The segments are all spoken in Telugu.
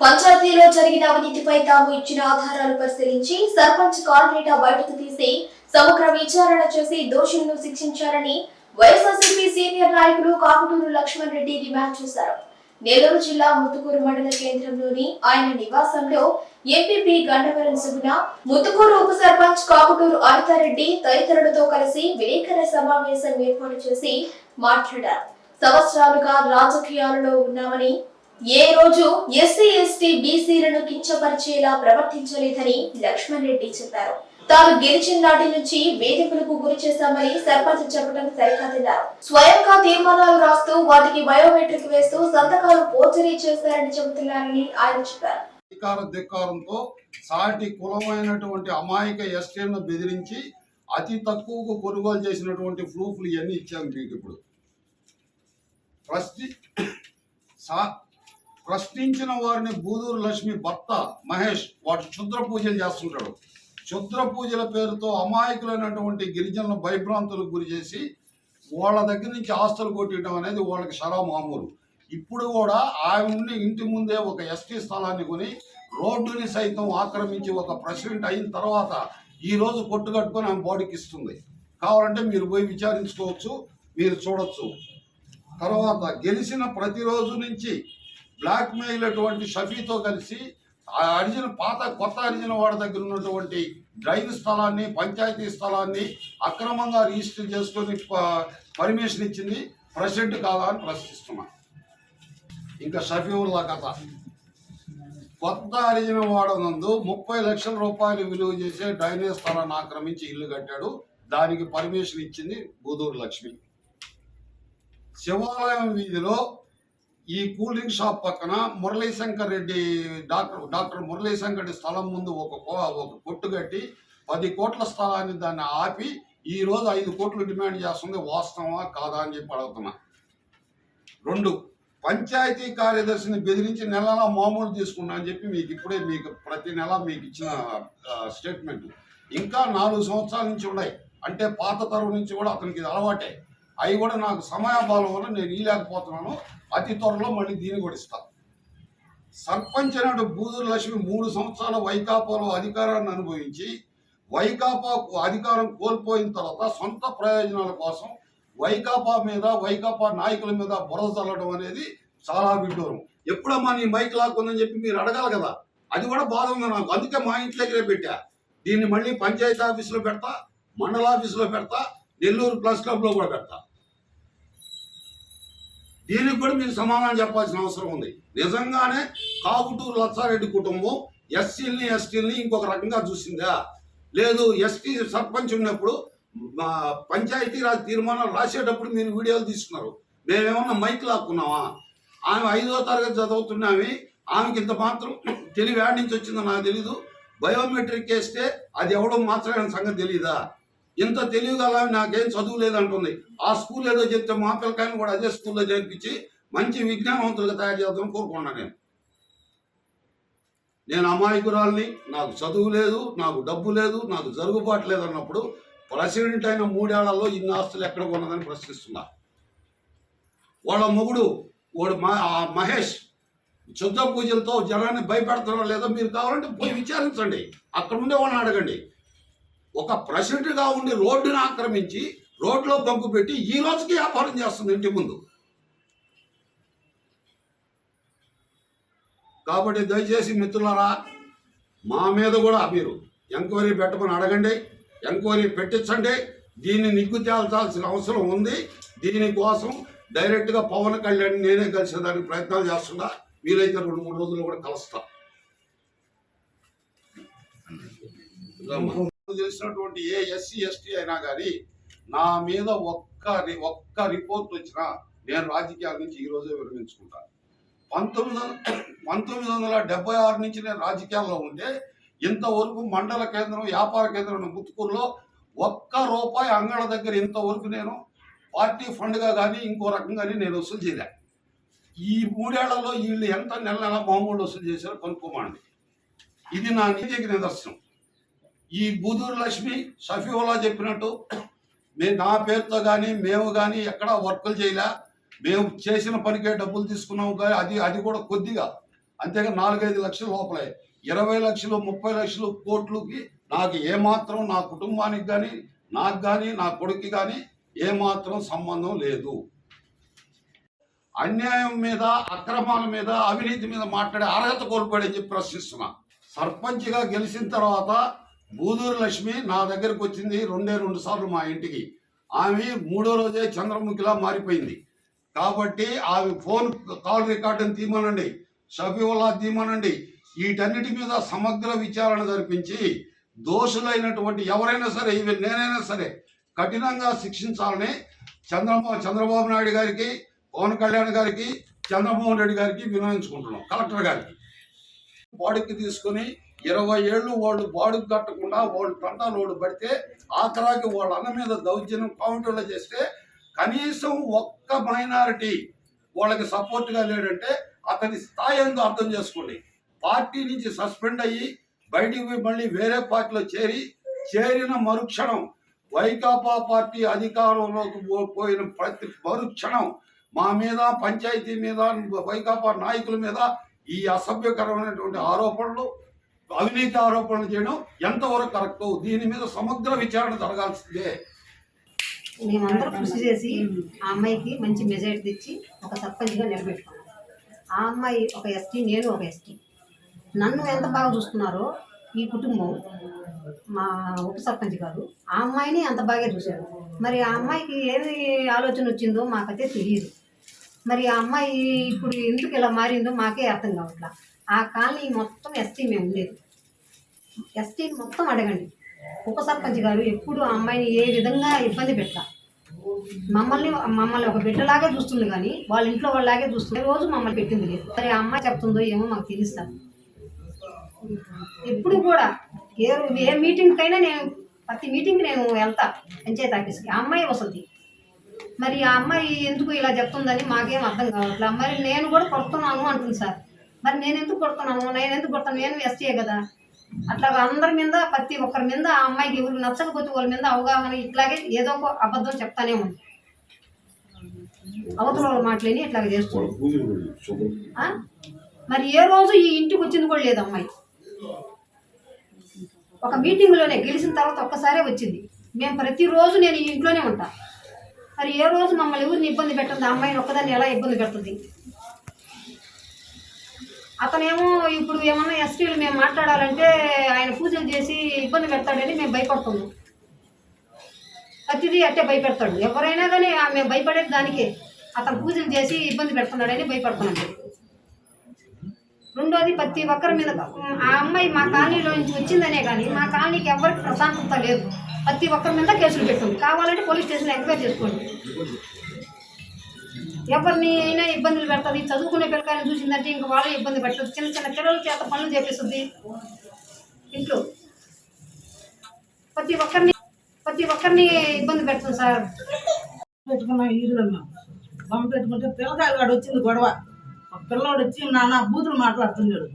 పంచాయతీలో జరిగిన అవినీతిపై తాము ఇచ్చిన ఆధారాలు పరిశీలించి సర్పంచ్ కార్పొరేటర్ బయటకు తీసి సమగ్ర విచారణ చేసి దోషులను శిక్షించాలని వైఎస్ఆర్సీపీ సీనియర్ నాయకులు కాకుటూరు లక్ష్మణ్ రెడ్డి డిమాండ్ చేశారు. నెల్లూరు జిల్లా ముత్తుకూరు మండల కేంద్రంలోని ఆయన నివాసంలో ఎంపీపీ గండవరం సుగుణ ముత్తుకూరు ఉప సర్పంచ్ కాకుటూరు అనితారెడ్డి తదితరులతో కలిసి విలేకరుల సమావేశం ఏర్పాటు చేసి మాట్లాడారు. సంవత్సరాలుగా రాజకీయాలలో ఉన్నామని ఏ రోజు ఎస్సీ ఎస్టీ బీసీలను కించపరిచేలా ప్రవర్తించలేదని లక్ష్మణ్ రెడ్డి చెప్పారు. తాను గెలిచిన నాటి నుంచి వేధింపులకు గురి చేశామని సర్పంచ్ చెప్పడం సరికాదన్నారు. స్వయంగా తీర్మానాలు రాస్తూ వాటికి బయోమెట్రిక్ వేస్తూ సంతకాలు పోర్చరీ చేశారని చెబుతున్నారని ఆయన చెప్పారు. అధికార ధిక్కారంతో సాటి కులమైనటువంటి అమాయక ఎస్టీలను బెదిరించి అతి తక్కువకు కొనుగోలు చేసినటువంటి ప్రూఫ్లు ఇవన్నీ ఇచ్చాను మీకు ఇప్పుడు. ప్రస్తుత ప్రశ్నించిన వారిని బూదూరు లక్ష్మి భర్త మహేష్ వాటి క్షుద్ర పూజలు చేస్తుంటాడు. క్షుద్ర పూజల పేరుతో అమాయకులైనటువంటి గిరిజనులను భయభ్రాంతులకు గురి చేసి వాళ్ళ దగ్గర నుంచి ఆస్తులు కొట్టడం అనేది వాళ్ళకి షరా మామూలు. ఇప్పుడు కూడా ఆమె ఉండి ఇంటి ముందే ఒక ఎస్టీ స్థలాన్ని కొని రోడ్డుని సైతం ఆక్రమించి ఒక ప్రెసిడెంట్ అయిన తర్వాత ఈ రోజు కొట్టుకట్టుకొని ఆమె బాడీకి ఇస్తుంది. కావాలంటే మీరు పోయి విచారించుకోవచ్చు మీరు చూడొచ్చు. తర్వాత గెలిచిన ప్రతిరోజు నుంచి బ్లాక్ మెయిల్ అటువంటి షఫీతో కలిసి ఆ అడిగిన పాత కొత్త అడిగిన వాడి దగ్గర ఉన్నటువంటి డ్రైన్ స్థలాన్ని పంచాయతీ స్థలాన్ని అక్రమంగా రిజిస్టర్ చేసుకొని పర్మిషన్ ఇచ్చింది ప్రెసిడెంట్ కాదా అని ప్రశ్నిస్తున్నా. ఇంకా షఫీవుల్లా కథ. కొత్త అరిజిన వాడనందు ముప్పై లక్షల రూపాయలు విలువ చేసే డ్రైనేజ్ స్థలాన్ని ఆక్రమించి ఇల్లు కట్టాడు. దానికి పర్మిషన్ ఇచ్చింది బూదూరు లక్ష్మి. శివాలయం వీధిలో ఈ కూల్ డ్రింక్ షాప్ పక్కన మురళీశంకర్ రెడ్డి డాక్టర్ డాక్టర్ మురళీశంకర్ రెడ్డి స్థలం ముందు ఒక ఒక కొట్టు కట్టి పది కోట్ల స్థలాన్ని దాన్ని ఆపి ఈ రోజు ఐదు కోట్లు డిమాండ్ చేస్తుంది. వాస్తవమా కాదా అని చెప్పి అడుగుతున్నా. రెండు పంచాయతీ కార్యదర్శిని బెదిరించి నెలలా మామూలు తీసుకున్నా అని చెప్పి మీకు ఇప్పుడే మీకు ప్రతి నెల మీకు ఇచ్చిన స్టేట్మెంట్. ఇంకా నాలుగు సంవత్సరాల నుంచి ఉన్నాయి. అంటే పాత తరం నుంచి కూడా అతనికి ఇది అలవాటే. అవి కూడా నాకు సమయాభావం వల్ల నేను ఇయలేకపోతున్నాను అతి త్వరలో మళ్ళీ దీన్ని కూడా ఇస్తాను సర్పంచ్ నాడు బూదూరు లక్ష్మి మూడు సంవత్సరాల వైకాపాలో అధికారాన్ని అనుభవించి వైకాపా అధికారం కోల్పోయిన తర్వాత సొంత ప్రయోజనాల కోసం వైకాపా మీద వైకాపా నాయకుల మీద బురద చల్లడం అనేది చాలా విడ్డూరం. ఎప్పుడమ్మా నీ మైక్ లాక్కుందని చెప్పి మీరు అడగాలి కదా? అది కూడా బాధ ఉంది నాకు. అందుకే మా ఇంటి దగ్గరే పెట్టా. దీన్ని మళ్ళీ పంచాయతీ ఆఫీసులో పెడతా మండల ఆఫీసులో పెడతా నెల్లూరు ప్లస్ క్లబ్లో కూడా పెడతా. దీనికి కూడా మీరు సమాధానం చెప్పాల్సిన అవసరం ఉంది. నిజంగానే కాకుటూరు లచ్చారెడ్డి కుటుంబం ఎస్సీల్ని ఎస్టీల్ని ఇంకొక రకంగా చూసిందా? లేదు ఎస్టీ సర్పంచ్ ఉన్నప్పుడు పంచాయతీ పంచాయతీరాజ్ తీర్మానాలు రాసేటప్పుడు మీరు వీడియోలు తీసుకున్నారు. మేమేమన్నా మైక్ లాక్కున్నామా? ఆమె ఐదో తరగతి చదువుతున్నామే. ఆమెకి ఇంత మాత్రం తెలివి యాడ్ నుంచి వచ్చిందో నాకు తెలీదు. బయోమెట్రిక్ వేస్తే అది ఎవడో మాత్రమే సంగతి తెలియదా ఇంత తెలివి నాకేం చదువు లేదంటుంది. ఆ స్కూల్ ఏదో చెప్తే మా పిల్లకాయని కూడా అదే స్కూల్లో చేర్పించి మంచి విజ్ఞానవంతులుగా తయారు చేద్దామని కోరుకున్నా నేను. నేను అమాయకురాల్ని నాకు చదువు లేదు నాకు డబ్బు లేదు నాకు జరుగుబాటు లేదు అన్నప్పుడు ప్రెసిడెంట్ అయిన మూడేళ్ళలో ఇన్ని ఆస్తులు ఎక్కడ కొన్నదని ప్రశ్నిస్తున్నా. వాళ్ళ మొగుడు వాడు మ- ఆ మహేష్ శుద్ధ పూజలతో జనాన్ని భయపెడుతున్నారో లేదో మీరు కావాలంటే పోయి విచారించండి. అక్కడ ఉండే వాళ్ళని అడగండి. ఒక ప్రెసిడెంట్గా ఉండి రోడ్డును ఆక్రమించి రోడ్లో బంకు పెట్టి ఈ రోజుకి వ్యాపారం చేస్తుంది ఇంటి ముందు. కాబట్టి దయచేసి మిత్రులారా మా మీద కూడా మీరు ఎంక్వైరీ పెట్టమని అడగండి ఎంక్వైరీ పెట్టించండి. దీన్ని నిగ్గు తేల్చాల్సిన అవసరం ఉంది. దీనికోసం డైరెక్ట్గా పవన్ కళ్యాణ్ నేనే కలిసేదానికి ప్రయత్నాలు చేస్తున్నా. వీలైతే రెండు మూడు రోజులు కూడా కలుస్తా. తెలిసినటువంటి ఏ ఎస్సీ ఎస్టీ అయినా కానీ నా మీద ఒక్క రి- ఒక్క రిపోర్ట్ వచ్చినా నేను రాజకీయాల నుంచి ఈరోజే విరమించుకుంటాను పంతొమ్మిది వందల పంతొమ్మిది వందల డెబ్బై ఆరు నుంచి నేను రాజకీయాల్లో ఉంటే ఇంతవరకు మండల కేంద్రం వ్యాపార కేంద్రం ముత్తుకూరులో ఒక్క రూపాయి అంగళ దగ్గర ఇంతవరకు నేను పార్టీ ఫండ్గా కానీ ఇంకో రకంగానే నేను వసూలు చేయలే. ఈ మూడేళ్ళలో వీళ్ళు ఎంత నెల నెల మామూలు వసూలు చేశారో కనుక్కోమండి. ఇది నా నీతికి నిదర్శనం. ఈ బూదూరు లక్ష్మి షఫీవుల్లా చెప్పినట్టు మేము నా పేరుతో కానీ మేము కానీ ఎక్కడా వర్కులు చేయలే. మేము చేసిన పనికే డబ్బులు తీసుకున్నాము కానీ అది అది కూడా కొద్దిగా. అంతేగా నాలుగైదు లక్షల లోపలే. ఇరవై లక్షలు ముప్పై లక్షలు కోట్లకి నాకు ఏమాత్రం నా కుటుంబానికి కానీ నాకు కానీ నా కొడుకు కానీ ఏమాత్రం సంబంధం లేదు. అన్యాయం మీద అక్రమాల మీద అవినీతి మీద మాట్లాడే అర్హత కోల్పోయాడని చెప్పి ప్రశ్నిస్తున్నా. సర్పంచ్గా గెలిచిన తర్వాత బూదూరు లక్ష్మి నా దగ్గరకు వచ్చింది రెండే రెండు సార్లు మా ఇంటికి. ఆమె మూడో రోజే చంద్రముఖిలా మారిపోయింది. కాబట్టి ఆమె ఫోన్ కాల్ రికార్డుని తీమనండి షఫీవుల్లా తీమనండి. వీటన్నిటి మీద సమగ్ర విచారణ జరిపించి దోషులైనటువంటి ఎవరైనా సరే ఇవి నేనైనా సరే కఠినంగా శిక్షించాలని చంద్రబాబు చంద్రబాబు నాయుడు గారికి పవన్ కళ్యాణ్ గారికి చంద్రమోహన్ రెడ్డి గారికి వినియోగించుకుంటున్నాం కలెక్టర్ గారికి. బాడీకి తీసుకొని ఇరవై ఏళ్ళు వాళ్ళు బాడు కట్టకుండా వాళ్ళు తంటాలు వాళ్ళు పడితే ఆఖరాకి వాళ్ళ అన్న మీద దౌర్జన్యం కౌంటర్లో చేస్తే కనీసం ఒక్క మైనారిటీ వాళ్ళకి సపోర్ట్గా లేడంటే అతని స్థాయి ఏందో అర్థం చేసుకోండి. పార్టీ నుంచి సస్పెండ్ అయ్యి బయటికి పోయి మళ్ళీ వేరే పార్టీలో చేరి చేరిన మరుక్షణం వైకాపా పార్టీ అధికారంలోకి పో- పోయిన ప్రతి మరుక్షణం మా మీద పంచాయతీ మీద వైకాపా నాయకుల మీద ఈ అసభ్యకరమైనటువంటి ఆరోపణలు అవినీతి ఆరోపణలు చేయడం ఎంతవరకు కరెక్ట్ దీని మీద సమగ్ర విచారణ జరగాల్సిందే. మేమందరం కృషి చేసి ఆ అమ్మాయికి మంచి మెజారిటీ తెచ్చి ఒక సర్పంచ్గా నిలబెట్టుకున్నాం. ఆ అమ్మాయి ఒక ఎస్టీ నేను ఒక ఎస్టీ. నన్ను ఎంత బాగా చూస్తున్నారో ఈ కుటుంబం మా ఉప సర్పంచ్ గారు ఆ అమ్మాయిని అంత బాగా చూశారు. మరి ఆ అమ్మాయికి ఏది ఆలోచన వచ్చిందో మాకైతే తెలియదు మరి ఆ అమ్మాయి ఇప్పుడు ఎందుకు ఇలా మారిందో మాకే అర్థం కావట్లా. ఆ కాలనీ మొత్తం ఎస్టీ మేము ఉండేది. ఎస్టీ మొత్తం అడగండి. ఉప సర్పంచ్ గారు ఎప్పుడు ఆ అమ్మాయిని ఏ విధంగా ఇబ్బంది పెట్టా? మమ్మల్ని మమ్మల్ని ఒక బిడ్డలాగే చూస్తుంది కానీ వాళ్ళ ఇంట్లో వాళ్ళలాగే చూస్తుంది రోజు మమ్మల్ని పెట్టింది లేదు. మరి ఆ అమ్మాయి చెప్తుందో ఏమో మాకు తెలుస్తాను ఎప్పుడు కూడా ఏ ఏ మీటింగ్కైనా నేను ప్రతి మీటింగ్కి నేను వెళ్తా పంచాయతీ ఆఫీస్కి. ఆ అమ్మాయి వస్తుంది మరి ఆ అమ్మాయి ఎందుకు ఇలా చెప్తుందని మాకేం అర్థం కావట్లేదు మరి నేను కూడా కొడుతున్నాను అంటుంది సార్. మరి నేను ఎందుకు కొడుతున్నాను? నేను ఎందుకు కొడతాను? నేను ఎస్టీఏ కదా. అట్లా అందరి మీద ప్రతి ఒక్కరి మీద ఆ అమ్మాయికి ఎవరు నచ్చకపోతే వాళ్ళ మీద అవగాహన ఇట్లాగే ఏదో ఒక అబద్ధం చెప్తానే ఉంది. అవతల వాళ్ళ మాటలేని ఇట్లాగే చేస్తుంది? మరి ఏ రోజు ఈ ఇంటికి వచ్చింది కూడా లేదు అమ్మాయి. ఒక మీటింగ్లోనే గెలిచిన తర్వాత ఒక్కసారే వచ్చింది. మేము ప్రతిరోజు నేను ఈ ఇంట్లోనే ఉంటా. మరి ఏ రోజు మమ్మల్ని ఎవరిని ఇబ్బంది పెట్టదు ఆ అమ్మాయిని ఒక్కదాన్ని ఎలా ఇబ్బంది పెడుతుంది? అతనేమో ఇప్పుడు ఏమన్నా ఎస్టీలు మేము మాట్లాడాలంటే ఆయన పూజలు చేసి ఇబ్బంది పెడతాడని మేము భయపడుతున్నాం. ప్రతిదీ అట్టే భయపెడతాడు. ఎవరైనా కానీ మేము భయపడేది దానికే. అతను పూజలు చేసి ఇబ్బంది పెడుతున్నాడని భయపడుతున్నాడు. రెండోది ప్రతి ఒక్కరి మీద ఆ అమ్మాయి మా కాలనీలో నుంచి వచ్చిందనే కానీ మా కాలనీకి ఎవరికి ప్రశాంతత లేదు. ప్రతి ఒక్కరి మీద కేసులు పెట్టండి కావాలంటే పోలీస్ స్టేషన్ ఎంక్వైరీ చేసుకోండి. ఎవరిని అయినా ఇబ్బందులు పెడుతుంది? చదువుకునే పిల్లకాయలు చూసిందంటే ఇంక వాళ్ళే ఇబ్బంది పెట్టదు చిన్న చిన్న పిల్లల చేత పనులు చేపిస్తుంది. ఇంట్లో ప్రతి ఒక్కరిని ప్రతి ఒక్కరిని ఇబ్బంది పెడుతుంది సార్. పెట్టుకున్నాం ఈరులో మేము బొమ్మ పెట్టుకుంటే పిల్లకాయలు వాడు వచ్చింది గొడవ. ఒక పిల్లోడు వచ్చి నాన్న బూతులు మాట్లాడుతున్నాడు.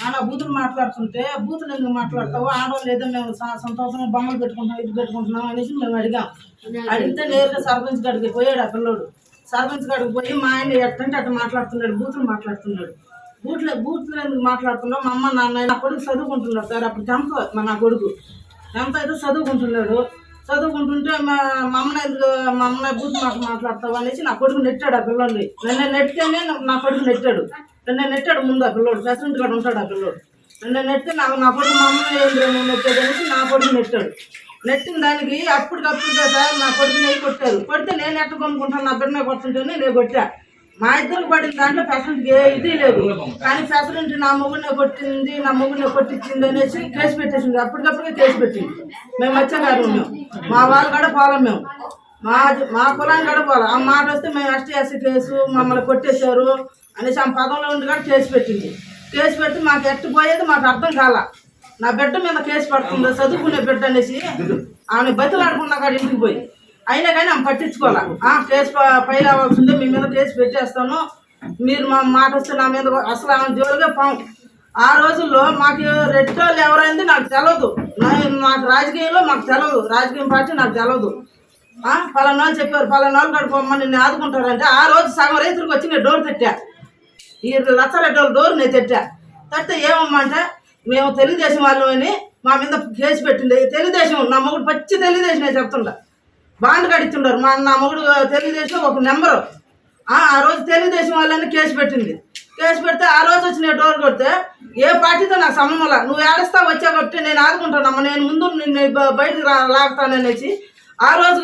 నాన్న బూతులు మాట్లాడుతుంటే బూతులు ఎందుకు మాట్లాడతావు? ఆడవాళ్ళు ఏదో మేము స- సంతోషంగా బొమ్మలు పెట్టుకుంటున్నాం ఇది పెట్టుకుంటున్నాం అనేసి మేము అడిగాం. అడిగితే నేరుగా సర్పంచ్ గడికి పోయాడు ఆ పిల్లోడు. సర్పంచ్ కాడికి పోయి మా ఆయన ఎట్టంటే అట్ట మాట్లాడుతున్నాడు బూతులు మాట్లాడుతున్నాడు. బూట్లు ఎందుకు మాట్లాడుతున్నావు? మా అమ్మ నాన్న నా కొడుకు చదువుకుంటున్నాడు సార్ అప్పుడు టెన్త్ మా నా కొడుకు. టెన్త్ అయితే చదువుకుంటున్నాడు. చదువుకుంటుంటే మా మా అమ్మ ఎందుకు మా అమ్మ బూత్ మాట మాట్లాడతావు అనేసి నా కొడుకు నెట్టాడు ఆ పిల్లోడిని. నిన్న నెట్టితేనే నా కొడుకు నెట్టాడు. నిన్న నెట్టాడు ముందు ఆ పిల్లోడు ప్రెసిడెంట్ కాడ ఉంటాడు ఆ పిల్లోడు. నిన్న నెట్టితే నాకు నా కొడుకు మా అమ్మ ఏం నెట్టాడు అనేసి నా కొడుకు నెట్టాడు. నెట్టిన దానికి అప్పటికప్పుడుగా సార్ నా కొడుకు నెయ్యి కొట్టారు. కొడితే నేను ఎట్ట కొనుక్కుంటాను? నా బిడ్డ కొట్టుంటేనే నేను కొట్టా. మా ఇద్దరు పడిన దాంట్లో ప్రెసిడెంట్కి ఏ ఇది లేదు. కానీ ఫెసిలిటీ నా మొగుడిని కొట్టింది నా మొగుడిని కొట్టించింది అనేసి కేసు పెట్టేసింది. అప్పటికప్పుడే కేసు పెట్టింది. మేము వచ్చేగారు మేము. మా వాళ్ళు కూడా పోలం మేము. మా మా కులాన్ని కూడా పోలం. ఆ మాట వస్తే మేము ఎస్టీఎస్సీ కేసు మమ్మల్ని కొట్టేశారు అనేసి ఆ పదంలో ఉండి కూడా కేసు పెట్టింది. కేసు పెట్టి మాకు ఎట్టు పోయేది మాకు అర్థం కాలా. నా బిడ్డ మీద కేసు పడుతుందో చదువుకునే బిడ్డ అనేసి ఆమె బతులాడుకున్నా కాడ ఇంటికి పోయి. అయినా కానీ ఆమె పట్టించుకోవాలా? కేసు ప- ఫైల్ అవ్వాల్సిందే మీ మీద కేసు పెట్టేస్తాను. మీరు మా మాట వస్తే నా మీద అసలు ఆమె జోలుగా పాము. ఆ రోజుల్లో మాకు రెట్టోళ్ళు ఎవరైంది నాకు తెలియదు మాకు నాకు రాజకీయంలో మాకు తెలియదు రాజకీయం పార్టీ నాకు తెలియదు ఆ, పలానా చెప్పారు పలానా వాళ్ళు నిన్ను ఆదుకుంటారంటే ఆ రోజు సగం రైతులకు వచ్చి నేను డోర్ పెట్టా ఈ లచ్చరెడ్డి వాళ్ళ డోర్ నేను తెట్టా. తట్టే ఏమమ్మా అంటే మేము తెలుగుదేశం వాళ్ళమని మా మీద కేసు పెట్టింది తెలుగుదేశం నా మొగుడు పచ్చి తెలుగుదేశం చెప్తుండ. బాండ్ కడిస్తుండారు మా నా మొగుడు తెలుగుదేశం ఒక నెంబరు ఆ రోజు తెలుగుదేశం వాళ్ళని కేసు పెట్టింది. కేసు పెడితే ఆ రోజు వచ్చి నేను డోర్ కొడితే ఏ పార్టీతో నాకు సంబంధం నువ్వు ఏడుస్తా వచ్చా కొట్టి నేను ఆదుకుంటానమ్మా. నేను ముందు నిన్ను బయటకు రా లాగుతాననేసి ఆ రోజు